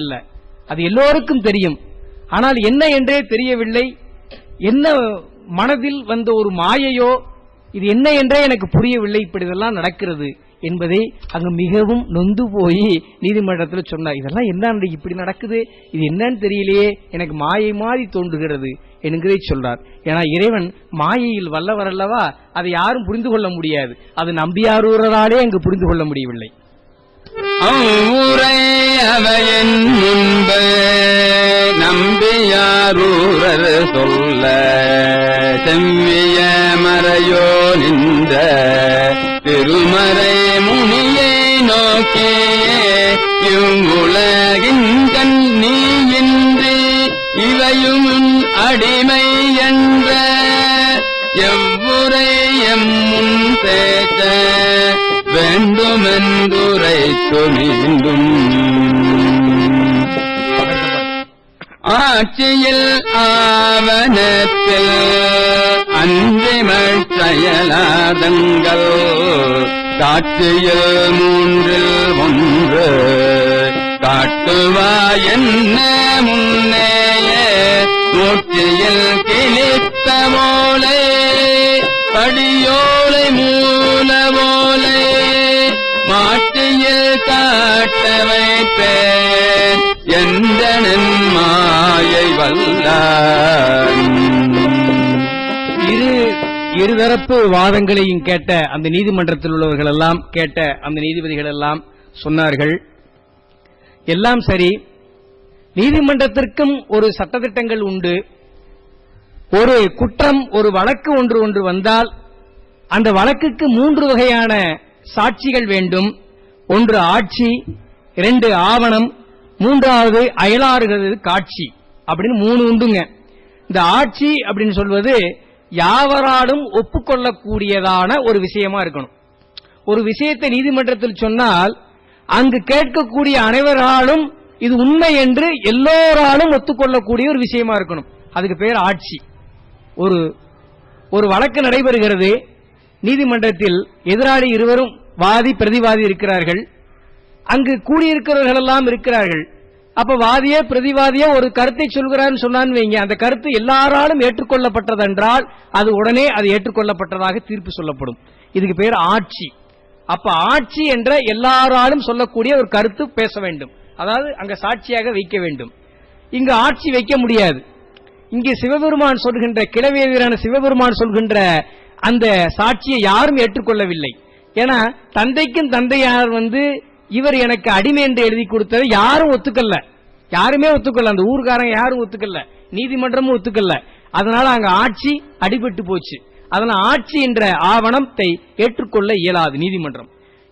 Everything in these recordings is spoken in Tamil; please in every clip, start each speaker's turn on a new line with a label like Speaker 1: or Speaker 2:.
Speaker 1: இல்லை. அது எல்லோருக்கும் தெரியும். ஆனால் என்ன என்றே தெரியவில்லை. என்ன மனதில் வந்த ஒரு மாயையோ இது என்ன என்றே எனக்கு புரியவில்லை. இப்படி இதெல்லாம் நடக்கிறது என்பதை அங்கு மிகவும் நொந்து போய் நீதிமன்றத்தில் சொன்னார். இதெல்லாம் என்ன இப்படி நடக்குது? இது என்னன்னு தெரியலையே. எனக்கு மாயை மாதிரி தோன்றுகிறது என்கிறதை சொல்றார். ஏன்னா இறைவன் மாயையில் வல்லவர் அல்லவா? அதை யாரும் புரிந்து கொள்ள முடியாது. அது நம்பியாரூரராலே அங்கு புரிந்து கொள்ள முடியவில்லை.
Speaker 2: அவ்வுரை அவையின் முன்பு நம்பியாரூரர் சொல்ல செம்மிய மறையோ நின்ற திருமறை முனியை நோக்கி இவ்வுலகின் கண் நீயின்றி இவையும் அடிமை என்ற எவ்வுரை எம் முன் பேச வேண்டுமென்றுரைத்து மீண்டும். ஆட்சியில் ஆவணத்தில் அன்றிமழ் செயலாதங்கள் காட்சியில் மூன்றில் ஒன்று. காட்டுவா என்ன முன்னேயே? மூர்த்தியில் கிழித்த போலே. படியோலை மூல காட்ட வைப்பேன் மாயை வல்லான்
Speaker 1: இரு இருதரப்பு வாதங்களையும் கேட்ட அந்த நீதிமன்றத்தில் உள்ளவர்கள் எல்லாம் கேட்ட அந்த நீதிபதிகள் எல்லாம் சொன்னார்கள். எல்லாம் சரி. நீதிமன்றத்திற்கும் ஒரு சட்டத்திட்டங்கள் உண்டு. ஒரு குற்றம் ஒரு வழக்கு ஒன்று ஒன்று வந்தால் அந்த வழக்குக்கு மூன்று வகையான சாட்சிகள் வேண்டும். ஒன்று ஆட்சி இரண்டு ஆவணம் மூன்றாவது அயலாறுகிறது காட்சி அப்படின்னு மூணு உண்டுங்க. இந்த ஆட்சி அப்படின்னு சொல்வது யாவராலும் ஒப்புக்கொள்ளக்கூடியதான ஒரு விஷயமா இருக்கணும். ஒரு விஷயத்தை நீதிமன்றத்தில் சொன்னால் அங்கு கேட்கக்கூடிய அனைவராலும் இது உண்மை என்று எல்லோராலும் ஒத்துக்கொள்ளக்கூடிய ஒரு விஷயமா இருக்கணும். அதுக்கு பேர் ஆட்சி. ஒரு ஒரு வழக்கு நடைபெறுகிறது. நீதிமன்றத்தில் எதிராளி இருவரும் வாதி பிரதிவாதி இருக்கிறார்கள். அங்கு கூடியிருக்கிறவர்கள் எல்லாம் இருக்கிறார்கள். அப்ப வாதியே பிரதிவாதியே ஒரு கருத்தை சொல்கிறான்னு சொன்னான்னு வைங்க. அந்த கருத்து எல்லாராலும் ஏற்றுக்கொள்ளப்பட்டதென்றால் அது உடனே அது ஏற்றுக்கொள்ளப்பட்டதாக தீர்ப்பு சொல்லப்படும். இதுக்கு பேர் ஆட்சி. அப்ப ஆட்சி என்ற எல்லாராலும் சொல்லக்கூடிய ஒரு கருத்து பேச வேண்டும். அதாவது அங்க சாட்சியாக வைக்க வேண்டும். இங்கு ஆட்சி வைக்க முடியாது. இங்கே சிவபெருமான் சொல்கின்ற கிளவேதிரான சிவபெருமான் சொல்கின்ற அந்த சாட்சியை யாரும் ஏற்றுக்கொள்ளவில்லை. ஏன்னா தந்தைக்கும் தந்தையார் வந்து இவர் எனக்கு அடிமை என்று எழுதி கொடுத்தது யாரும் ஒத்துக்கல்ல யாருமே ஒத்துக்கல. அந்த ஊர்காரங்க யாரும் ஒத்துக்கல. நீதிமன்றமும் ஒத்துக்கல. அதனால அங்க ஆட்சி அடிபட்டு போச்சு. அதனால ஆட்சி என்ற ஆவணத்தை ஏற்றுக்கொள்ள இயலாது நீதிமன்றம்.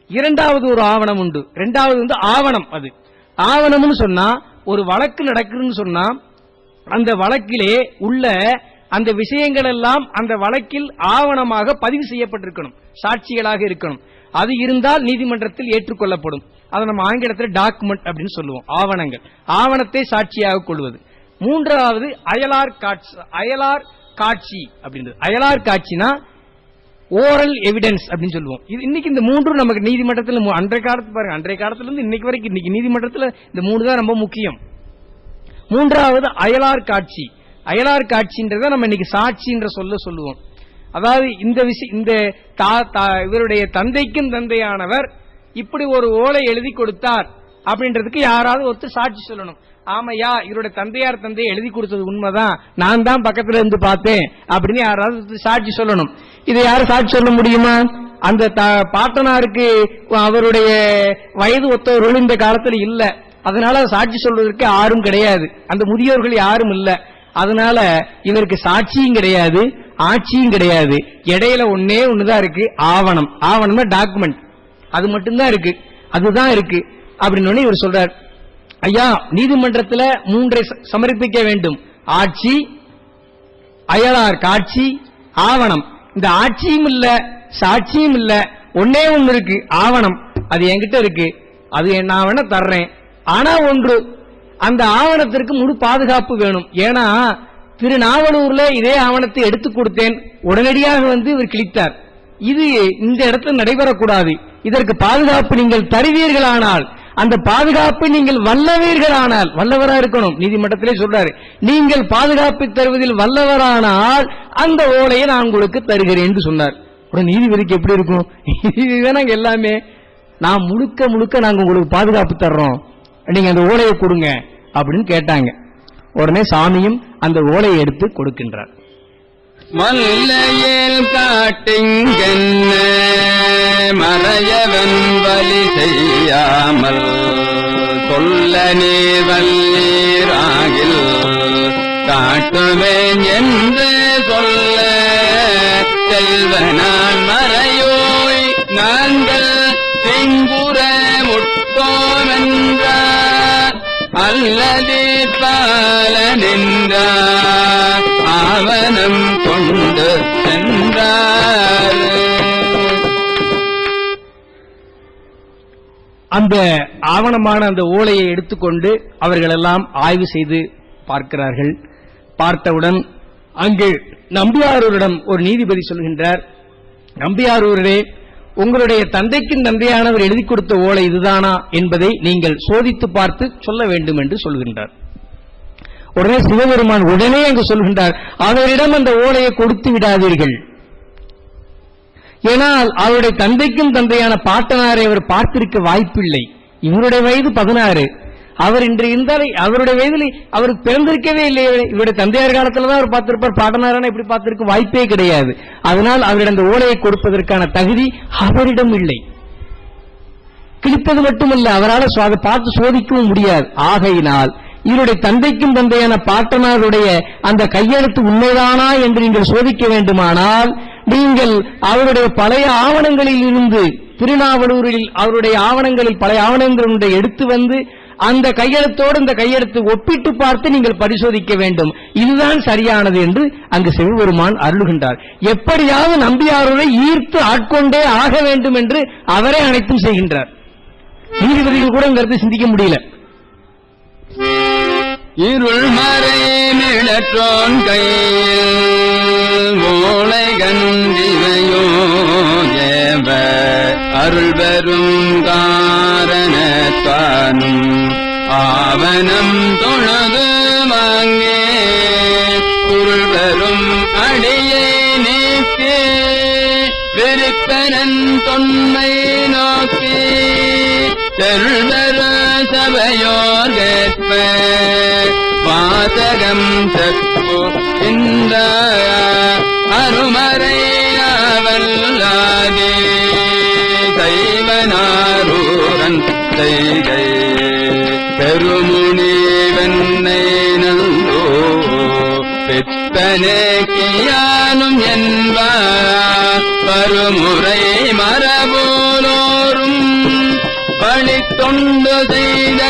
Speaker 1: இரண்டாவது ஒரு ஆவணம் உண்டு. இரண்டாவது வந்து ஆவணம் அது. ஆவணம்னு சொன்னா ஒரு வழக்கு நடக்குதுன்னு சொன்னா அந்த வழக்கிலே உள்ள அந்த விஷயங்கள் எல்லாம் அந்த வழக்கில் ஆவணமாக பதிவு செய்யப்பட்டிருக்கணும். சாட்சிகளாக இருக்கணும். அது இருந்தால் நீதிமன்றத்தில் ஏற்றுக்கொள்ளப்படும். அதை நம்ம ஆங்கிலத்தில் டாக்குமெண்ட் அப்படின்னு சொல்லுவோம். ஆவணங்கள். ஆவணத்தை சாட்சியாக கொள்வது. மூன்றாவது அயலார் காட்சி அயலார் காட்சி அப்படின்றது. அயலார் காட்சினா ஓரல் எவிடன்ஸ் அப்படின்னு சொல்லுவோம். இது இன்னைக்கு இந்த மூன்றும் நமக்கு நீதிமன்றத்தில் அன்றைய காலத்து பாருங்க. அன்றைய காலத்துல இருந்து இன்னைக்கு வரைக்கும் இன்னைக்கு நீதிமன்றத்தில் இந்த மூணு தான் ரொம்ப முக்கியம். மூன்றாவது அயலார் காட்சி. அயலார் காட்சின்றத நம்ம இன்னைக்கு சாட்சின்ற சொல்ல சொல்லுவோம். அதாவது இந்த விஷயம் இந்த தா- தா- இவருடைய தந்தைக்கும் தந்தையானவர் இப்படி ஒரு ஓலை எழுதி கொடுத்தார் அப்படின்றதுக்கு யாராவது ஒருத்தர் சாட்சி சொல்லணும். ஆமையா இவருடைய தந்தையார் தந்தையை எழுதி கொடுத்தது உண்மைதான். நான் தான் பக்கத்துல இருந்து பார்த்தேன் அப்படின்னு யாராவது ஒருத்தர் சாட்சி சொல்லணும். இதை யாரும் சாட்சி சொல்ல முடியுமா? அந்த பாட்டனாருக்கு அவருடைய வயது ஒத்தவர்கள் இந்த காலத்துல இல்ல. அதனால சாட்சி சொல்வதற்கு யாரும் கிடையாது. அந்த முதியோர்கள் யாரும் இல்லை. அதனால இவருக்கு சாட்சியும் கிடையாது ஆட்சியும் கிடையாது. இடையில ஒன்னே ஒண்ணுதான் இருக்கு. ஆவணம். ஆவணம்னா டாக்குமெண்ட் அது மட்டும்தான் இருக்கு. அதுதான் இருக்கு. அப்படின்னு இவர் சொல்றார் ஐயா நீதிமன்றத்துல மூன்றை ச- சமர்ப்பிக்க வேண்டும். ஆட்சி அயலார் காட்சி ஆவணம். இந்த ஆட்சியும் இல்ல சாட்சியும் இல்ல. ஒன்னே ஒண்ணு இருக்கு. ஆவணம். அது என்கிட்ட இருக்கு. அது நான் வேணா தர்றேன். ஆனா ஒன்று அந்த ஆவணத்திற்கு முழு பாதுகாப்பு வேணும். ஏன்னா திருநாவலூர்ல இதே ஆவணத்தை எடுத்து கொடுத்தேன். உடனடியாக வந்து இவர் கிழித்தார். இது இந்த இடத்துல நடைபெறக்கூடாது. இதற்கு பாதுகாப்பு நீங்கள் தருவீர்களானால் அந்த பாதுகாப்பை நீங்கள் வல்லவீர்களானால் வல்லவரா இருக்கணும் நீதிமன்றத்திலே சொல்றாரு. நீங்கள் பாதுகாப்பு தருவதில் வல்லவரானால் அந்த ஓலையை நான் உங்களுக்கு தருகிறேன் என்று சொன்னார். உடனே நீதிபதிக்கு எப்படி இருக்கும்? இதுதானங்க எல்லாமே. நான் முழுக்க முழுக்க நாங்க உங்களுக்கு பாதுகாப்பு தர்றோம். நீங்க அந்த ஓலையை கொடுங்க அப்படின்னு கேட்டாங்க. உடனே சாமியும் அந்த ஓலையை எடுத்து கொடுக்கின்றார்.
Speaker 2: மல்லையில் காட்டிங்கென்ன மறையவன் வலி செய்யாமல் சொல்ல நீர் வல்லீராகில் காட்டுவேன் என்று சொல்ல செல்வனா பால நின்றார் ஆவணம் கொண்டு சென்றார்.
Speaker 1: அந்த ஆவணமான அந்த ஓலையை எடுத்துக்கொண்டு அவர்களெல்லாம் ஆய்வு செய்து பார்க்கிறார்கள். பார்த்தவுடன் அங்கு நம்பியாரூரிடம் ஒரு நீதிபதி சொல்கின்றார் நம்பியாரூரே உங்களுடைய தந்தைக்கும் தந்தையானவர் எழுதி கொடுத்த ஓலை இதுதானா? என்பதை நீங்கள் சோதித்து பார்த்து சொல்ல வேண்டும் என்று சொல்கின்றார். உடனே சிவபெருமான் உடனே அங்கு சொல்கின்றார் அவரிடம் அந்த ஓலையை கொடுத்து விடாதீர்கள். ஏனால் அவருடைய தந்தைக்கும் தந்தையான பாட்டனாரை அவர் பார்த்திருக்க வாய்ப்பில்லை. இவருடைய வயது பதினாறு. அவர் இன்று இருந்தால் அவருடைய வயதில் அவருக்கு பிறந்திருக்கவே இல்லையே இவருடைய தந்தையார் காலத்தில் தான் அவர் பார்த்திருப்பார். பாட்டனாரான இப்படி பார்த்திருக்க வாய்ப்பே கிடையாது. அதனால் அவரிடம் அந்த ஓலையை கொடுப்பதற்கான தகுதி அவரிடம் இல்லை. கிழிப்பது மட்டுமல்ல அவரால் சோ- அதை பார்த்து சோதிக்கவும் முடியாது. ஆகையினால் இவருடைய தந்தைக்கும் தந்தையான பாட்டனாருடைய அந்த கையெழுத்து உண்மைதானா என்று நீங்கள் சோதிக்க வேண்டுமானால் நீங்கள் அவருடைய பழைய ஆவணங்களில் இருந்து திருநாவலூரில் அவருடைய ஆவணங்களில் பழைய ஆவணங்களுடைய எடுத்து வந்து அந்த கையெழுத்தோடு இந்த கையெழுத்து ஒப்பிட்டு பார்த்து நீங்கள் பரிசோதிக்க வேண்டும். இதுதான் சரியானது என்று அங்கு சிவபெருமான் அருள்கின்றார். எப்படியாவது நம்பியாரூரை ஈர்த்து ஆட்கொண்டே ஆக வேண்டும் என்று அவரே அனைத்தும் செய்கின்றார். நீதிபதிகள் கூட இந்த சிந்திக்க முடியல.
Speaker 2: இருள் மறை நிழற்றோன் கையில் ஓலை கண்டிவையோ ஏவ அருள் வரும் காரணத்தானும் ஆவணம் தொழது வாங்கே. குருள் வரும் அடியே நீக்கி வெறுப்பனன் தொன்மை நோக்கி. தெருள்வர சபையோர் கேட்ப வாசகம் செப்பு இந்த அருமறையாவல்லாதே சைவனாரூரன் செய்கை. பெருமுனி வெண்ணை நந்தோ பெத்தனே கியானும் என்பார் பருமுறை மரபோலோரும் பணித்தொண்டு செய்த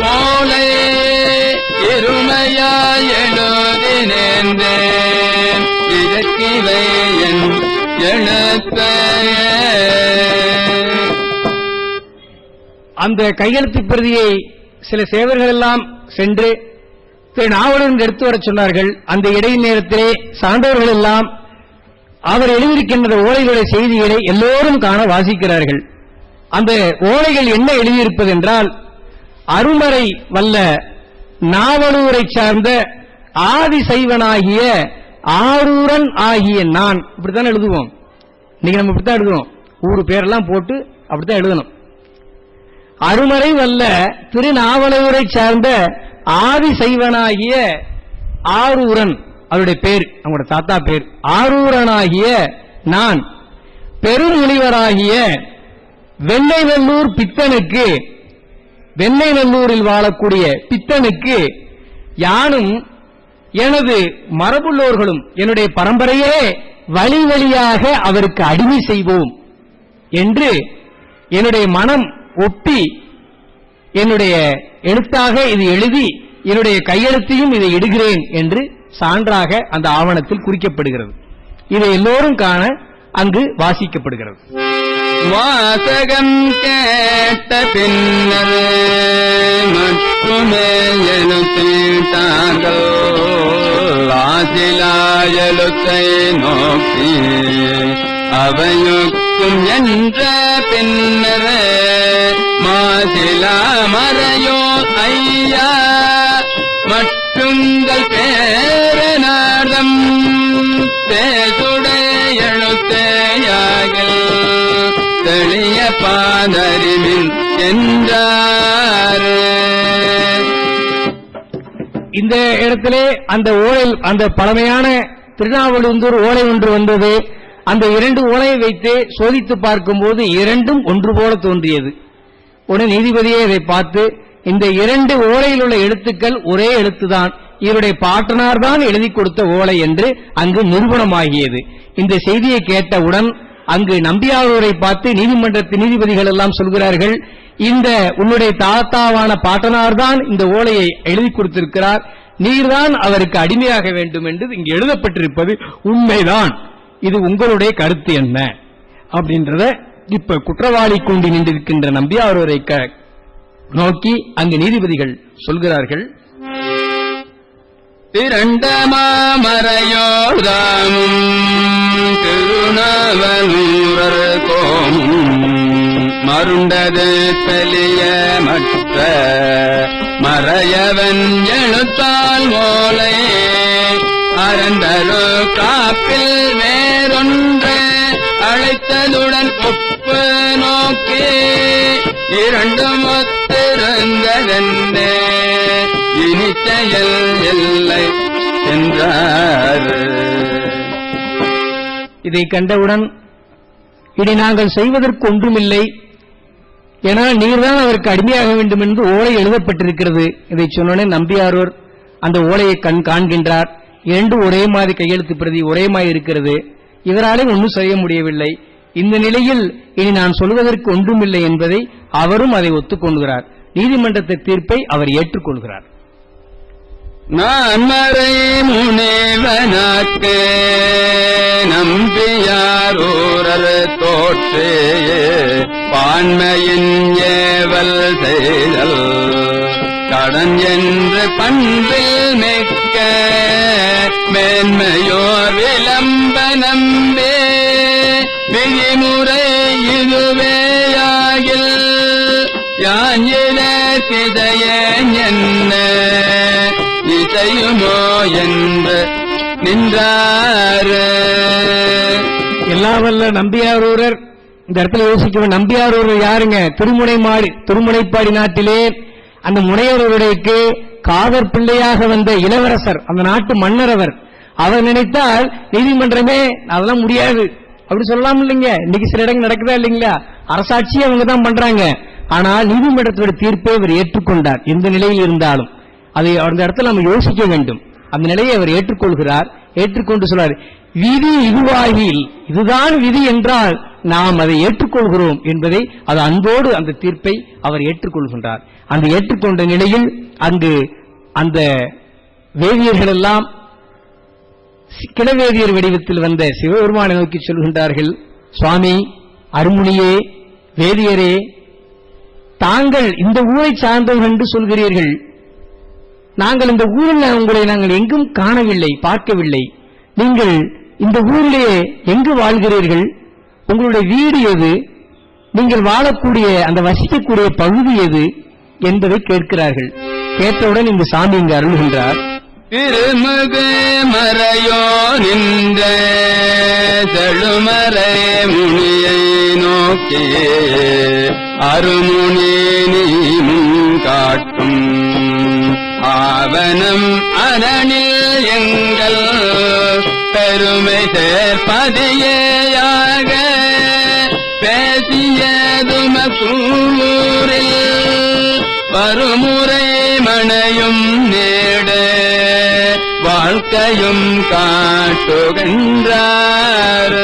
Speaker 2: போலே இருமையாய் எழுதி நேர்ந்தேன் இதற்கிவை என்
Speaker 1: அந்த கையெழுத்து பிரதியை சில சேவர்கள் எல்லாம் சென்று திரு நாவலன் எடுத்து வரச் சொன்னார்கள். அந்த இடை நேரத்திலே சான்றோர்கள் எல்லாம் அவர் எழுதியிருக்கின்ற ஓலைகளுடைய செய்திகளை எல்லோரும் காண வாசிக்கிறார்கள். அந்த ஓலைகள் என்ன எழுதியிருப்பது என்றால் அருமறை வல்ல நாவலூரை சார்ந்த ஆதி சைவனாகிய ஆரூரன் ஆகிய நான். இப்படித்தான் எழுதுவோம். இன்னைக்கு நம்ம இப்படித்தான் எழுதுவோம் ஊரு பேரெல்லாம் போட்டு அப்படித்தான் எழுதணும். அருமறை வல்ல திருநாவலூரை சார்ந்த ஆதி சைவனாகிய ஆரூரன் அவருடைய பேர் அவங்களோட தாத்தா பேர் ஆரூரனாகிய நான். பெருமுனிவராகிய வெள்ளைவெல்லூர் பித்தனுக்கு வெண்ணை நல்லூரில் வாழக்கூடிய பித்தனுக்கு யானும் எனது மரபுள்ளோர்களும் என்னுடைய பரம்பரையே வழி வழியாக அவருக்கு அடிமை செய்வோம் என்று என்னுடைய மனம் ஒப்பி என்னுடைய எழுத்தாக இது எழுதி என்னுடைய கையெழுத்தையும் இதை இடுகிறேன் என்று சான்றாக அந்த ஆவணத்தில் குறிக்கப்படுகிறது. இதை எல்லோரும் காண அங்கு வாசிக்கப்படுகிறது.
Speaker 2: வாசகம் கேட்ட பின்னர் மட்டுமே எழுத்தீட்டார்கள் ஆசிலா எழுத்தை நோக்கி அவையுக்கும் என்ற பின்னரே மாசிலா மறையோ ஐயா. மட்டுங்கள் பேரன தெளிய பாதறிவின் என்றாரே.
Speaker 1: இந்த இடத்திலே அந்த ஓலை அந்த பழமையான திருநாவலூந்தூர் ஓலை ஒன்று வந்தது. அந்த இரண்டு ஓலையை வைத்து சோதித்து பார்க்கும்போது இரண்டும் ஒன்று போல தோன்றியது. உடனே நீதிபதியே இதை பார்த்து இந்த இரண்டு ஓலையில் உள்ள எழுத்துக்கள் ஒரே எழுத்துதான். இவருடைய பாட்டனார் தான் எழுதி கொடுத்த ஓலை என்று அங்கு நிறுவனமாகியது இந்த செய்தியை கேட்டவுடன் அங்கு நம்பியாரூரை பார்த்து நீதிமன்றத்து நீதிபதிகள் எல்லாம் சொல்கிறார்கள் இந்த உன்னுடைய தாத்தாவான பாட்டனார் தான் இந்த ஓலையை எழுதி கொடுத்திருக்கிறார் நீர்தான் அவருக்கு அடிமையாக வேண்டும் என்று இங்கு எழுதப்பட்டிருப்பது உண்மைதான். இது உங்களுடைய கருத்து என்ன? அப்படின்றத இப்ப குற்றவாளி கொண்டு நின்றிருக்கின்ற நம்பியாரூரை க- நோக்கி அங்கு நீதிபதிகள் சொல்கிறார்கள்.
Speaker 2: திரண்ட மாமரையோர்தாமும் திருநாவலூரர் கோமும் மருண்டது தெளிய மற்ற மறையவன் எழுத்தால் மோலை. அரண்டரு காப்பில் வேறொன்று அழைத்ததுடன் ஒப்பு நோக்கி இரண்டு ஒத்திருந்ததென்னே இனி செயல் இல்லை என்றார்.
Speaker 1: இதை கண்டவுடன் இனி நாங்கள் செய்வதற்கு ஒன்றுமில்லை ஏனால் நீர்தான் அவருக்கு அடிமையாக வேண்டும் என்று ஓலை எழுதப்பட்டிருக்கிறது. இதை சொன்னோடனே நம்பியாரூர் அந்த ஓலையை கண் காண்கின்றார். இரண்டு ஒரே மாதிரி கையெழுத்து பிரதி ஒரே மாதிரி இருக்கிறது. இதனாலே ஒன்றும் செய்ய முடியவில்லை. இந்த நிலையில் இனி நான் சொல்வதற்கு ஒன்றுமில்லை என்பதை அவரும் அதை ஒத்துக்கொள்கிறார். நீதிமன்றத்தை தீர்ப்பை அவர் ஏற்றுக்கொள்கிறார்.
Speaker 2: நான் மறை முனைவனாக்கு நம்பியாரூரர் தோற்றே பான்மையின் ஏவல் செய்தல் கடன் என்று பண்பில் மிக்க மேன்மையோ விளம்ப நம்பே விதிமுறை இதுவேயாகில் யான் யாஞ்சில சிதைய என்ன? இசையுமோ என்று நின்றாரு.
Speaker 1: எல்லா வல்ல நம்பியாரூரர் இந்த இடத்துல யோசிக்க நம்பியாரூரர் யாருங்க? திருமுனைமாடி திருமுனைப்பாடி நாட்டிலே அந்த முனையவர்களுக்கு காதர் பிள்ளையாக வந்த இளவரசர் அந்த நாட்டு மன்னர் அவர். அவர் நினைத்தால் நீதிமன்றமே அதெல்லாம் முடியாது. அப்படி சொல்லலாம் இல்லைங்க. இன்னைக்கு சில இடங்கள் நடக்குதா இல்லைங்களா? அரசாட்சி அவங்க தான் பண்றாங்க. ஆனால் நீதிமன்றத்தோட தீர்ப்பை இவர் ஏற்றுக்கொண்டார். எந்த நிலையில் இருந்தாலும். அதை அந்த இடத்துல நம்ம யோசிக்க வேண்டும். அந்த நிலையை அவர் ஏற்றுக்கொள்கிறார். ஏற்றுக்கொண்டு சொல்றார் விதி இதுவாகில் இதுதான் விதி என்றால் நாம் அதை ஏற்றுக்கொள்கிறோம் என்பதை அது அன்போடு அந்த தீர்ப்பை அவர் ஏற்றுக்கொள்கின்றார். அந்த ஏற்றுக்கொண்ட நிலையில் அங்கு அந்த வேதியர்கள் எல்லாம் கிணவேதியர் வடிவத்தில் வந்த சிவபெருமானை நோக்கி சொல்கின்றார்கள் சுவாமி அருமுனியே வேதியரே தாங்கள் இந்த ஊரை சார்ந்தவர்கள் என்று சொல்கிறீர்கள். நாங்கள் இந்த ஊரில் உங்களை நாங்கள் எங்கும் காணவில்லை பார்க்கவில்லை. நீங்கள் இந்த ஊரிலே எங்கு வாழ்கிறீர்கள்? உங்களுடைய வீடு எது? நீங்கள் வாழக்கூடிய அந்த வசிக்கக்கூடிய பகுதி எது? என்பதை கேட்கிறார்கள். கேட்டவுடன் இந்த சாமி இங்கு அருள்கின்றார்.
Speaker 2: திருமுகு மறையோ நின்ற செழுமறை முனியை நோக்கி. அருமுனி நீ முன் ஆவணம் அரணில் எங்கள் பெருமை சேர்ப்பதியேயாக பேசியதும கூறில் வருமுறை மணையும் நேட வாழ்க்கையும் காட்டுகின்றார்.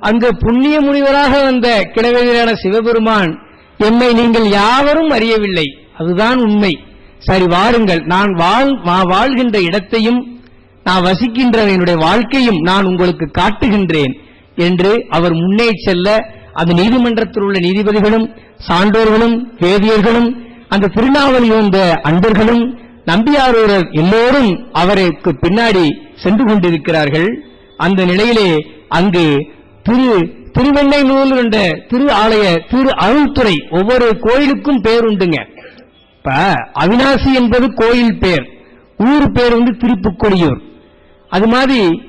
Speaker 1: அங்கு புண்ணிய முனிவராக வந்த கிழவெதிரான சிவபெருமான் எம்மை நீங்கள் யாவரும் அறியவில்லை. அதுதான் உண்மை. சரி வாருங்கள். நான் வாழ் நான் வாழ்கின்ற இடத்தையும் நான் வசிக்கின்ற என்னுடைய வாழ்க்கையும் நான் உங்களுக்கு காட்டுகின்றேன் என்று அவர் முன்னே செல்ல அந்த நீதிமன்றத்தில் உள்ள நீதிபதிகளும் சான்றோர்களும் வேதியர்களும் அந்த திருநாவலி இருந்த அன்பர்களும் நம்பியாரூரர் எல்லோரும் அவருக்கு பின்னாடி சென்று கொண்டிருக்கிறார்கள். அந்த நிலையிலே அங்கு திரு திருவெண்ணைநல்லூர் என்ற திரு ஆலய திரு அருள்துறை ஒவ்வொரு கோயிலுக்கும் பேருண்டுங்க. இப்ப அவினாசி என்பது கோயில் பேர். ஊர் பேர் வந்து திருப்புக்கொடியூர். அது மாதிரி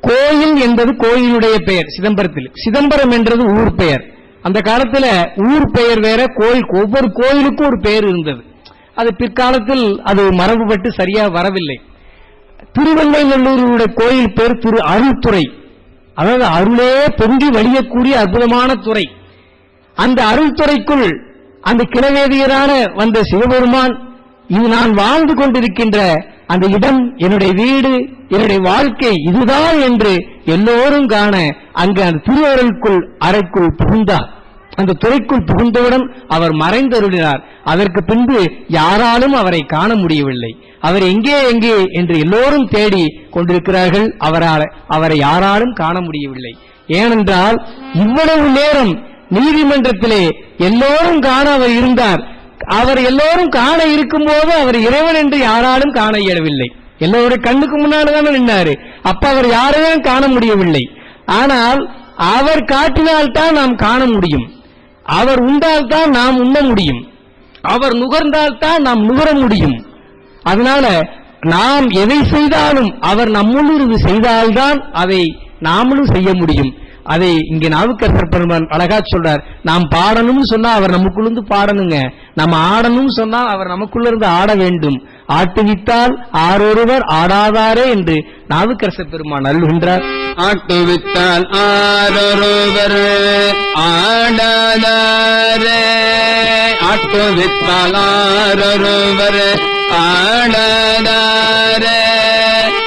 Speaker 1: கோயில் என்பது கோயிலுடைய பெயர் சிதம்பரத்தில். சிதம்பரம் என்றது ஊர் பெயர். அந்த காலத்தில் ஊர் பெயர் வேற கோயில் ஒவ்வொரு கோயிலுக்கும் ஒரு பெயர் இருந்தது. அது பிற்காலத்தில் அது மரபுபட்டு சரியா வரவில்லை. திருவெண்ணைநல்லூருடைய கோயில் பேர் திரு அருள்துறை. அதாவது அருளே பொங்கி வழியக்கூடிய அற்புதமான துறை. அந்த அருள்துறைக்குள் அந்த கிளவேதியரான வந்த சிவபெருமான் இது நான் வாழ்ந்து கொண்டிருக்கின்ற அந்த இடம் என்னுடைய வீடு என்னுடைய வாழ்க்கை இதுதான் என்று எல்லோரும் காண அங்கு அந்த திருவருளுக்குள் அறைக்குள் புகுந்தார். அந்த துறைக்குள் புகுந்தவுடன் அவர் மறைந்தருளினார். அதற்கு பின்பு யாராலும் அவரை காண முடியவில்லை. அவர் எங்கே எங்கே என்று எல்லோரும் தேடி கொண்டிருக்கிறார்கள். அவரால் அவரை யாராலும் காண முடியவில்லை. ஏனென்றால் இவ்வளவு நேரம் நீதிமன்றத்திலே எல்லோரும் காண அவர் இருந்தார். அவர் எல்லோரும் காண இருக்கும்போது அவர் இறைவன் என்று யாராலும் காண இயலவில்லை. எல்லோருடைய கண்ணுக்கு முன்னாடி தானே நின்னாரு. அப்ப அவர் யாரையும் காண முடியவில்லை. ஆனால் அவர் காட்டினால்தான் நாம் காண முடியும். அவர் உண்டால்தான் நாம் உண்ண முடியும். அவர் நுகர்ந்தால்தான் நாம் நுகர முடியும். அதனால நாம் எதை செய்தாலும் அவர் நம்முள்ளிருந்து செய்தால்தான் அதை நாமளும் செய்ய முடியும். அதை இங்க நாவுக்கரசர் பெருமான் அழகா சொல்றார். நாம் பாடணும்னு சொன்னா அவர் நமக்குள்ளிருந்து பாடணுங்க. நம்ம ஆடணும்னு சொன்னா அவர் நமக்குள்ள இருந்து ஆட வேண்டும். ஆட்டுவித்தால் ஆரொருவர் ஆடாதாரே என்று நாவுக்கரசர் பெருமான் அருள்கின்றார்.
Speaker 2: ஆட்டுவித்தால் ஆரொருவர் ஆடாதாரே. ஆட்டுவித்தால் ஆரொருவர் ஆடாதாரே.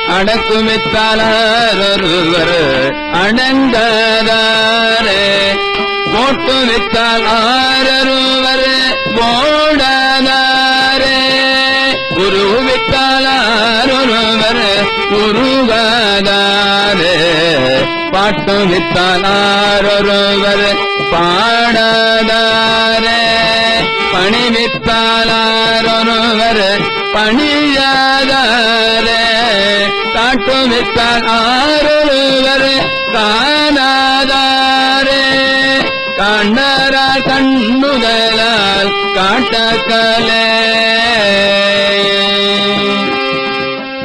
Speaker 2: அடக்குமித்தாளர் ஆரொருவர் அடங்காதாரே. ஓட்டுவித்தால் ஆரொருவர் ஓடாதாரே. உருவித்தால் ஆரொருவர் உருகாதாரே பாட்டு ஆரொருவர் பாடாதாரே. பணி வித்தால் ஆரொருவர் பணியாதாரே. காட்டு வித்தால் ஆரொருவர் காணாதாரே. கண்ணரா கண்ணுதலால் காட்டக்கலே.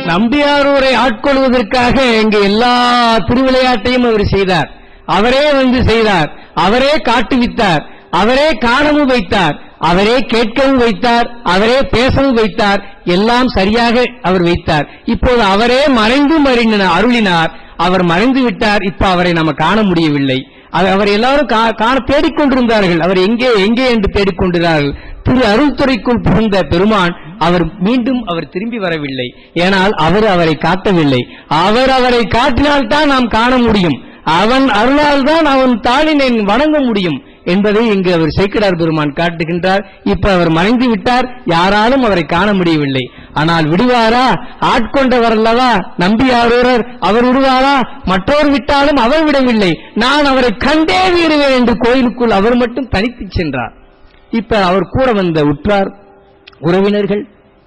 Speaker 1: நம்பியாரூரை ஆட்கொள்வதற்காக இங்கு எல்லா திருவிளையாட்டையும் அவர் செய்தார். அவரே வந்து செய்தார். அவரே காட்டுவித்தார். அவரே காணமும் வைத்தார். அவரே கேட்கவும் வைத்தார் அவரே பேசவும் வைத்தார் எல்லாம் சரியாக அவர் வைத்தார். இப்போது அவரே மறைந்து மறைந்து அருளினார். அவர் மறைந்து விட்டார் இப்ப அவரை நம்ம காண முடியவில்லை. அவர் எல்லாரும் கா- காண தேடிக்கொண்டிருந்தார்கள். அவர் எங்கே எங்கே என்று தேடிக்கொண்டிருந்தார்கள். திரு அருள்துறைக்குள் புகுந்த பெருமான் அவர் மீண்டும் அவர் திரும்பி வரவில்லை. ஏனால் அவர் அவரை காட்டவில்லை. அவர் அவரை காட்டினால்தான் நாம் காண முடியும். அவன் அருளால் தான் அவன் தாளினை வணங்க முடியும். என்பதை இங்கு அவர் சேக்கிடார் பெருமான் காட்டுகின்றார். இப்ப அவர் மறைந்து விட்டார். யாராலும் அவரை காண முடியவில்லை. ஆனால் விடுவாரா? ஆட்கொண்டவர் அல்லவா நம்பியாரூரர் அவர் விடுவாரா? மற்றோர் விட்டாலும் அவர் விடவில்லை. நான் அவரை கண்டே வீடுவேன் என்று கோயிலுக்குள் அவர் மட்டும் தனித்துச் சென்றார். இப்ப அவர் கூட வந்த உற்றார் உறவினர்கள்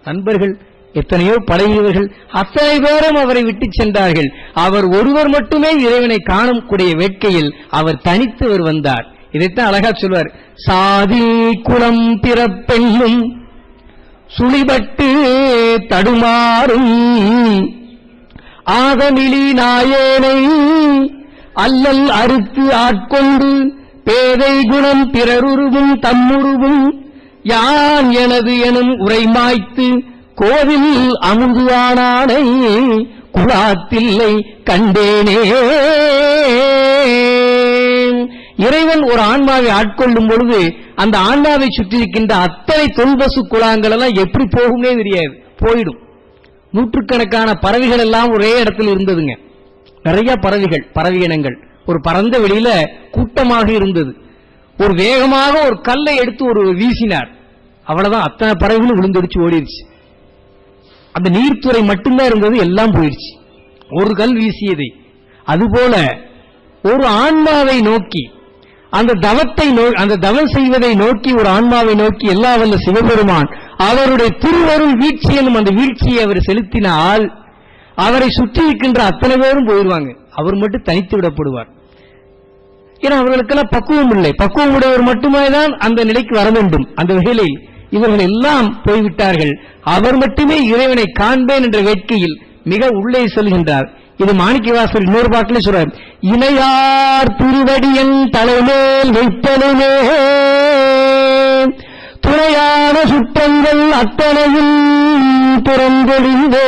Speaker 1: நண்பர்கள் எத்தனையோ படைவீரர்கள் அத்தனை பேரும் அவரை விட்டு சென்றார்கள். அவர் ஒருவர் மட்டுமே இறைவனை காணக்கூடிய வேட்கையில் அவர் தனித்தவர் வந்தார். இதைத்தான் அழகா சொல்வார். சாதி குலம் பிறப்பெண்ணும் சுழிபட்டு தடுமாறும். ஆதமிழி நாயேனை அல்லல் அறுத்து ஆட்கொண்டு பேதை குணம் பிறருருவும் தம்முருவும் யான் எனது எனும் உரைமாய்த்து கோவில் அமுது ஆனானை கண்டேனே. இறைவன் ஒரு ஆன்மாவை ஆட்கொள்ளும் பொழுது அந்த ஆன்மாவை சுற்றியிருக்கின்ற அத்தனை தொல்பசு குழாங்கள் எல்லாம் எப்படி போகுமே தெரியாது. போயிடும். நூற்றுக்கணக்கான பறவைகள் எல்லாம் ஒரே இடத்துல இருந்ததுங்க. நிறைய பறவைகள் பறவை இனங்கள். ஒரு பறந்த வெளியில கூட்டமாக இருந்தது. ஒரு வேகமாக ஒரு கல்லை எடுத்து ஒரு வீசினார். அவ்வளவுதான். அத்தனை பறவைகளும் விழுந்தடிச்சு ஓடிடுச்சு. அந்த நீர்த்துறை மட்டும்தான் இருந்தது எல்லாம் போயிடுச்சு. ஒரு கல் வீசியதை. அதுபோல ஒரு ஆன்மாவை நோக்கி அந்த தவத்தை அந்த தவம் செய்வதை நோக்கி ஒரு ஆன்மாவை நோக்கி எல்லா வல்ல சிவபெருமான் அவருடைய திருவருள் வீழ்ச்சி எனும் அந்த வீழ்ச்சியை அவர் செலுத்தினால் அவரை சுற்றி இருக்கின்ற அத்தனை பேரும் போயிடுவாங்க அவர் மட்டும் தனித்து விடப்படுவார். ஏன்னா அவர்களுக்கெல்லாம் பக்குவம் இல்லை. பக்குவம் உடையவர் மட்டுமே தான் அந்த நிலைக்கு வர வேண்டும். அந்த வகையில் இவர்கள் எல்லாம் போய்விட்டார்கள். அவர் மட்டுமே இறைவனை காண்பேன் என்ற வேட்கையில் மிக உள்ளே செல்கின்றார். இது மாணிக்கவாசர் இன்னொரு பாட்டிலே சொல்ற இணையார் திருவடியன் தலைமேல் வைத்தலுமே துணையான சுற்றங்கள் அத்தனையும் புறந்தொழிந்தே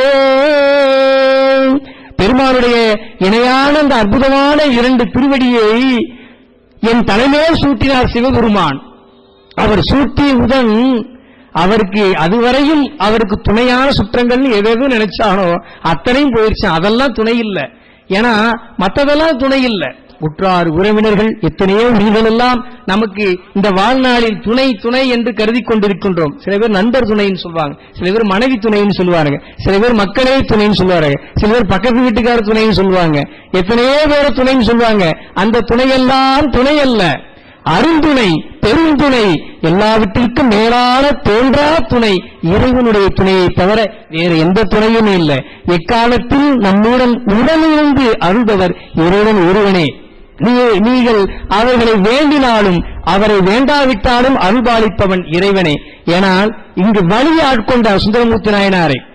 Speaker 1: பெருமானுடைய இணையான அந்த அற்புதமான இரண்டு திருவடியை என் தலைமையில் சூட்டினார் சிவபெருமான். அவர் சூட்டியவுடன் அவருக்கு அதுவரையும் அவருக்கு துணையான சுற்றங்கள்னு எதேதோ நினைச்சானோ அத்தனையும் போயிருச்சு. அதெல்லாம் துணை இல்லை. ஏன்னா மற்றதெல்லாம் துணை இல்லை. உற்றார் உறவினர்கள் எத்தனையோ உயிர்கள் எல்லாம் நமக்கு இந்த வாழ்நாளில் துணை துணை என்று கருதி கொண்டிருக்கின்றோம். சில பேர் நண்பர் துணைன்னு சொல்லுவாங்க சில பேர் மனைவி துணைன்னு சொல்லுவாங்க சில பேர் மக்களே துணைன்னு சொல்லுவாங்க சில பேர் பக்கத்து வீட்டுக்கார துணைன்னு சொல்லுவாங்க எத்தனையோ பேர் துணைன்னு சொல்லுவாங்க அந்த துணையெல்லாம் துணை அல்ல. அருந்துணை பெருந்துணை எல்லாவற்றிற்கும் மேலான தோன்றா துணை. இறைவனுடைய துணையை தவிர வேறு எந்த துணையும் இல்லை. எக்காலத்தில் நம்முடன் உடனிருந்து அருள்பவர் இறைவன் ஒருவனே. நீ- நீங்கள் அவர்களை வேண்டினாலும் அவரை வேண்டாவிட்டாலும் அருள்பாலிப்பவன் இறைவனே. ஏனால் இங்கு வழி ஆட்கொண்ட சுந்தரமூர்த்தி நாயனாரை.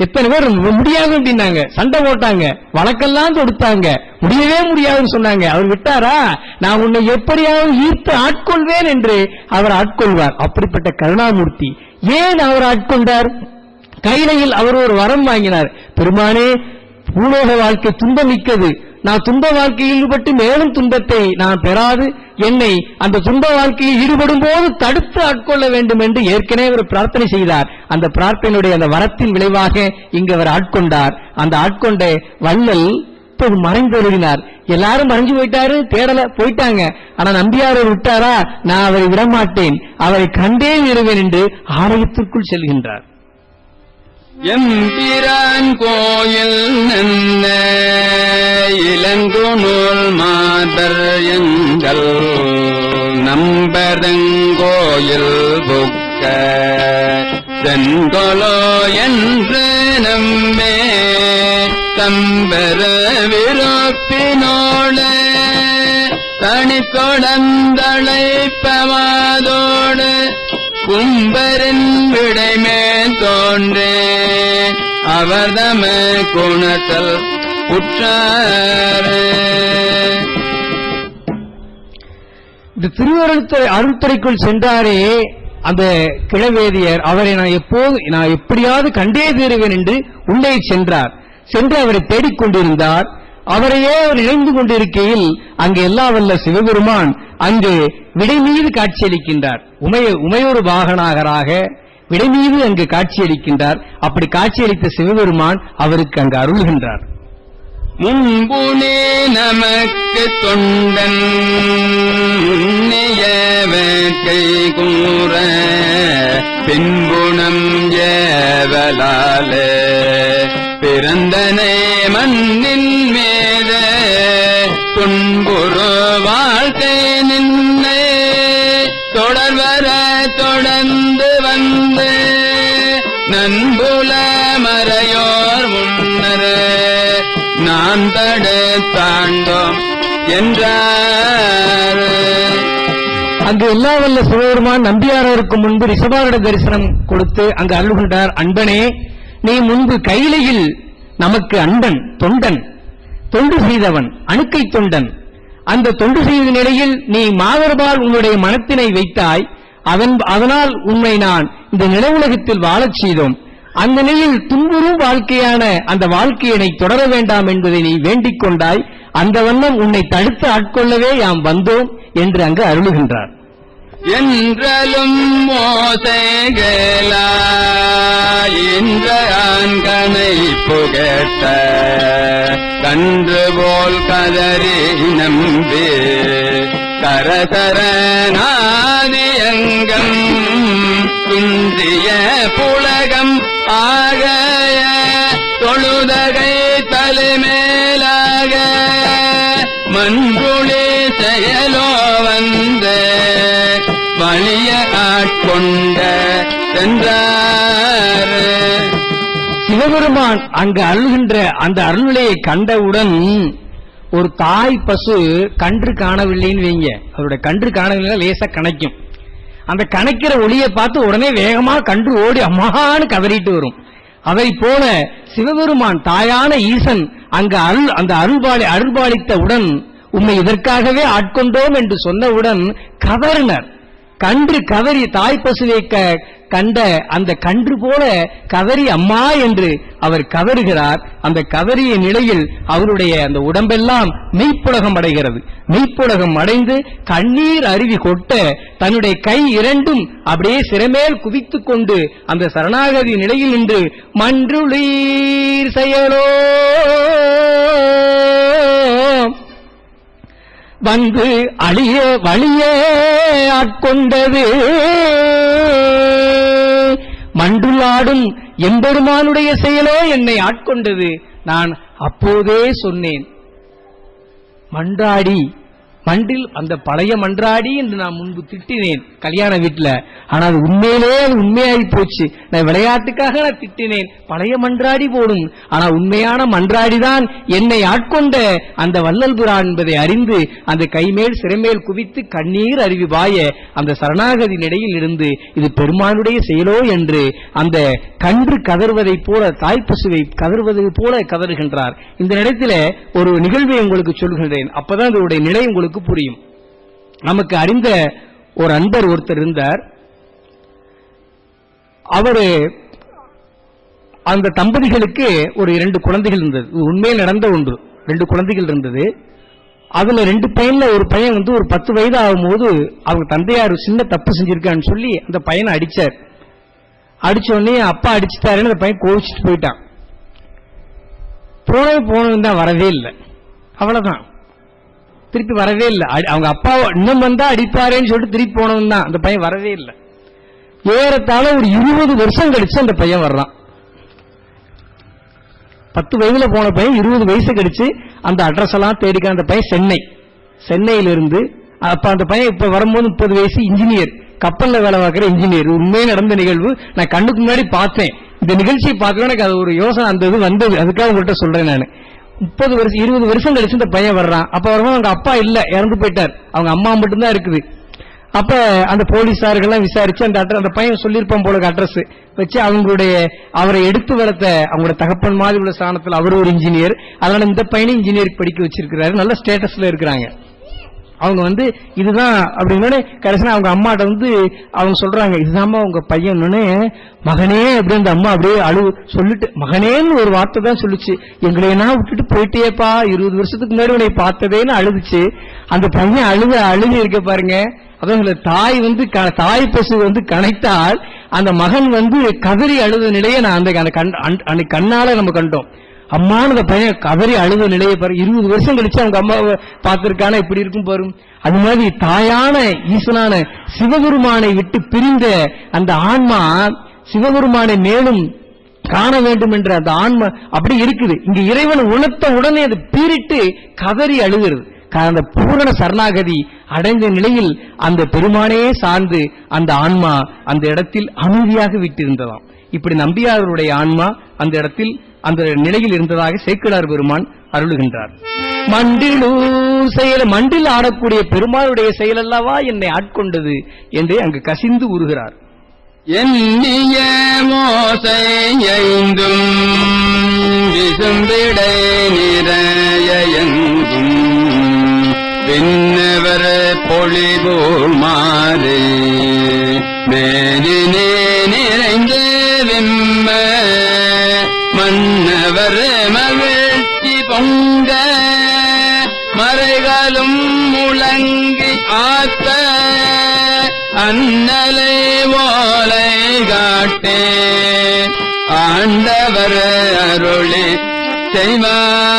Speaker 1: எத்தனை பேர் முடியாது அப்படின்னாங்க. சண்டை போட்டாங்க. வழக்கெல்லாம் தொடுத்தாங்க. முடியவே முடியாதுன்னு சொன்னாங்க. அவர் விட்டாரா? நான் உன்னை எப்படியாவது ஈர்த்து ஆட்கொள்வேன் என்று அவர் ஆட்கொள்வார். அப்படிப்பட்ட கருணாமூர்த்தி. ஏன் அவர் ஆட்கொண்டார்? கைலையில் அவர் ஒரு வரம் வாங்கினார். பெருமானே பூலோக வாழ்க்கை துன்பமிக்கது. நான் துன்ப வாழ்க்கையில் ஈடுபட்டு மேலும் துன்பத்தை நான் பெறாது. என்னை அந்த துன்ப வாழ்க்கையில் ஈடுபடும் போது தடுத்து ஆட்கொள்ள வேண்டும் என்று ஏற்கனவே அவர் பிரார்த்தனை செய்தார். அந்த பிரார்த்தனையுடைய அந்த வரத்தின் விளைவாக இங்கு அவர் ஆட்கொண்டார். அந்த ஆட்கொண்ட வள்ளல் இப்போது மறைந்தொழுகினார் எல்லாரும் மறைஞ்சு போயிட்டாரு தேடல போயிட்டாங்க. ஆனா நம்பியார் விட்டாரா? நான் அவரை விடமாட்டேன். அவரை கண்டே விடுவேன் என்று ஆலயத்திற்குள் செல்கின்றார்.
Speaker 2: எம்பிரான் கோயில் நன்ன இளங்குநூல் மாதர் எங்கள் நம்பதங்கோயில் புக்க. செங்கொலோ என்று நம்பே தம்பர விருப்பினோடு தனித்தொடந்தழைப்பவாதோடு கும்பரின் விடைமே தோன்றே. அவர்தம குணத்தல் உற்றாரே.
Speaker 1: இந்த திருவருத்துறை அருள்துறைக்குள் சென்றாரே அந்த கிழவேதியர். அவரை நான் எப்போது நான் எப்படியாவது கண்டே தீருவேன் என்று உள்ளே சென்றார். சென்று அவரை தேடிக் கொண்டிருந்தார் அவரையே அவர் நினைந்து கொண்டிருக்கையில் அங்கு எல்லா வல்ல சிவபெருமான் அங்கு விடை மீது காட்சியளிக்கின்றார். உமைய உமையொரு வாகனாகராக விடை மீது அங்கு காட்சியளிக்கின்றார். அப்படி காட்சியளித்த சிவபெருமான் அவருக்கு அங்கு அருள்கின்றார்.
Speaker 2: முன்புனே நமக்கு தொண்டன் முன்னைய கூற பின்புணம் ஏவலாலே. பிறந்தனே மண்ணின் மேத துன்புறு வாழ்க்கை நின்னை தொடர்வர தொடர்ந்து வந்து நண்புல மறையோர் முன்னர் நான் தடுத்தாண்டோம் என்றார்.
Speaker 1: அங்கு எல்லா வல்ல சிவபெருமான் நம்பியாரருக்கு முன்பு ரிஷபாரட தரிசனம் கொடுத்து அங்கு அருள்கொண்டார் அன்பனே நீ முன்பு கையிலையில் நமக்கு அன்பன் தொண்டன். தொண்டு செய்தவன் அணுக்கை தொண்டன். அந்த தொண்டு செய்த நிலையில் நீ மாதர்பால் உன்னுடைய மனத்தினை வைத்தாய். அதன் அதனால் உன்னை நான் இந்த நிலவுலகத்தில் வாழச் செய்தோம். அந்த நிலையில் துன்புறும் வாழ்க்கையான அந்த வாழ்க்கையினை தொடர வேண்டாம் என்பதை நீ வேண்டிக் கொண்டாய். அந்த வண்ணம் உன்னை தடுத்து ஆட்கொள்ளவே யாம் வந்தோம் என்று அங்கு அருளுகின்றார்.
Speaker 2: என்றலும் மோசைகளா இன்ற ஆண்கனை புகட்ட கன்று போல் கதறி நம்பி கரதர நாதியங்கம் குன்றிய புலகம் ஆகய தொழுதகை வழிய ஆட்கொண்ட சென்றார்.
Speaker 1: சிவபெருமான் அங்கு அருள்கின்ற அந்த அருள்நிலையை கண்டவுடன் ஒரு தாய் பசு கன்று காணவில்லைன்னு வைங்க. அவருடைய கன்று காணவில்லை லேசா கணைக்கும். அந்த கணக்கிற ஒளியை பார்த்து உடனே வேகமா கன்று ஓடி அம்மான்னு கதறிட்டு வரும். அதை போல சிவபெருமான் தாயான ஈசன் அங்கு அருள் அந்த அருள்பாளி அருள்பாலித்தவுடன் உம்மை இதற்காகவே ஆட்கொண்டோம்? என்று சொன்னவுடன் கதறினர். கன்று கவரி தாய் பசுவை கண்ட அந்த கன்று போல கவரி அம்மா என்று அவர் கவருகிறார். அந்த கவரிய நிலையில் அவருடைய அந்த உடம்பெல்லாம் மெய்ப்புலகம் அடைகிறது. மெய்ப்புலகம் அடைந்து கண்ணீர் அருவி கொட்ட தன்னுடைய கை இரண்டும் அப்படியே சிறமேல் குவித்துக் கொண்டு அந்த சரணாகதி நிலையில் நின்று மன்றுளீர் செயலோ வந்து அழிய வழியே ஆட்கொண்டது. மண்டுளாடும் எம்பெருமானுடைய செயலோ என்னை ஆட்கொண்டது. நான் அப்போதே சொன்னேன். மன்றாடி மண்டில் அந்த பழைய மன்றாடி என்று நான் முன்பு திட்டினேன் கல்யாண வீட்டுல. ஆனால் அது உண்மையிலே அது உண்மையாகி போச்சு. நான் விளையாட்டுக்காக நான் திட்டினேன் பழைய மன்றாடி போடும். ஆனா உண்மையான மன்றாடிதான் என்னை ஆட்கொண்ட அந்த வல்லல்புரான் என்பதை அறிந்து அந்த கைமேல் சிறைமேல் குவித்து கண்ணீர் அருவி பாய அந்த சரணாகதி நிலையில் இருந்து இது பெருமானுடைய செயலோ என்று அந்த கன்று கதறுவதை போல தாய் பசுவை கதறுவதை போல கதறுகின்றார். இந்த இடத்துல ஒரு நிகழ்வை உங்களுக்கு சொல்கின்றேன். அப்பதான் இதனுடைய நிலை உங்களுக்கு புரியும். நமக்கு அறிந்த ஒரு அன்பர் ஒருத்தர் இருந்தார். அவரு அந்த தம்பதிகளுக்கு ஒரு இரண்டு குழந்தைகள் இருந்தது. உண்மையில் நடந்த ஒன்று. ரெண்டு குழந்தைகள் இருந்தது. அதுல ரெண்டு பையன்ல ஒரு பையன் வந்து ஒரு பத்து வயது ஆகும்போது அவங்க தந்தையார் சின்ன தப்பு செஞ்சிருக்கான்னு சொல்லி அந்த பையனை அடிச்சார். அடிச்ச உடனே அப்பா அடிச்சுட்டாருன்னு அந்த பையன் கோவிச்சுட்டு போயிட்டான். போனது போனவன் தான் வரவே இல்லை. அவ்வளவுதான். திருப்பி வரவே இல்லை. அடி- அவங்க அப்பா இன்னும் வந்தா அடிப்பாரேன்னு சொல்லிட்டு திருப்பி போனவன் தான். அந்த பையன் வரவே இல்லை. ஏறத்தாழ ஒரு இருபது வருஷம் கழிச்சு அந்த பையன் வர்றான். பத்து வயதுல போன பையன் இருபது வயசு கழிச்சு அந்த அட்ரஸ் எல்லாம் தேடிக்க அந்த பையன் சென்னை. சென்னையில இருந்து அப்ப அந்த பையன் இப்ப வரும்போது முப்பது வயசு இன்ஜினியர் கப்பல்ல வேலை பார்க்குற இன்ஜினியர் உண்மையே நடந்த நிகழ்வு. நான் கண்ணுக்கு முன்னாடி பார்த்தேன். இந்த நிகழ்ச்சியை பார்க்கவே எனக்கு அது ஒரு யோசனை அந்த இது வந்தது. அதுக்காக உங்கள்கிட்ட சொல்றேன் நான். முப்பது வருஷம் இருபது வருஷம் கழிச்சு இந்த பையன் வர்றான். அப்ப வரும்போது அவங்க அப்பா இல்ல இறந்து போயிட்டார். அவங்க அம்மா மட்டும்தான் இருக்குது. அப்ப அந்த போலீஸார்கள்லாம் விசாரிச்சு அந்த அட்ரஸ் அந்த பையன் சொல்லியிருப்பான் போல அட்ரஸ் வச்சு அவங்களுடைய அவரை எடுத்து வளர்த்த அவங்களோட தகப்பன் மாதிரி உள்ள ஸ்தானத்தில் அவர் ஒரு இன்ஜினியர் அதனால இந்த பையனை இன்ஜினியர் படிக்க வச்சிருக்கிறாரு. நல்ல ஸ்டேட்டஸ்ல இருக்கிறாங்க. அவங்க வந்து இதுதான் அப்படின்னு கடைசியில் அவங்க அம்மாட்ட வந்து அவங்க சொல்றாங்க இதுதாம்மா உங்க பையன் மகனே அப்படின்னு அந்த அம்மா அப்படியே அழு சொல்லிட்டு மகனேன்னு ஒரு வார்த்தை தான் சொல்லுச்சு. எங்களை விட்டுட்டு போயிட்டேப்பா இருபது வருஷத்துக்கு முன்னாடி உன்னை பார்த்ததேன்னு அழுதுச்சு. அந்த பையன் அழுத அழுது இருக்க பாருங்க. அதான் தாய் வந்து க- தாய் பசு வந்து கணைத்தால் அந்த மகன் வந்து கதறி அழுத நிலையை நான் அந்த அந்த கண் அன்- அன்னைக்கு கண்ணால நம்ம கண்டோம். அம்மானு பையன் கதறி அழுத நிலையை பாரு. இருபது வருஷம் கழிச்சு அவங்க அம்மாவை பார்த்திருக்கானா இப்படி இருக்கும் பாரு அது மாதிரி தாயான ஈசனான சிவபெருமானை விட்டு பிரிந்த அந்த ஆன்மா சிவபெருமானை மேலும் காண வேண்டும் என்ற அந்த ஆன்மா அப்படி இருக்குது. இங்க இறைவன் உணர்த்த உடனே அது பீறிட்டு கதறி அழுகிறது. க- அந்த பூரண சரணாகதி அடைந்த நிலையில் அந்த பெருமானே சார்ந்து அந்த ஆன்மா அந்த இடத்தில் அமைதியாக விட்டிருந்ததாம். இப்படி நம்பியாருடைய ஆன்மா அந்த இடத்தில் அந்த நிலையில் இருந்ததாக சேக்கிழார் பெருமான் அருளுகின்றார். மண்டிலூர் செயல் மண்டில் ஆடக்கூடிய பெருமாளுடைய செயல் அல்லவா என்னை ஆட்கொண்டது என்று அங்கு கசிந்து உருகிறார்
Speaker 2: எண்ணிய மோசையைந்தும் விசும்பிடை நிறைய எங்கும். விண்ணவர் பொழிபோர் மாறே ஆத்த அன்னலை ஓலை காட்டே. ஆண்டவர் அருளே செய்வார்.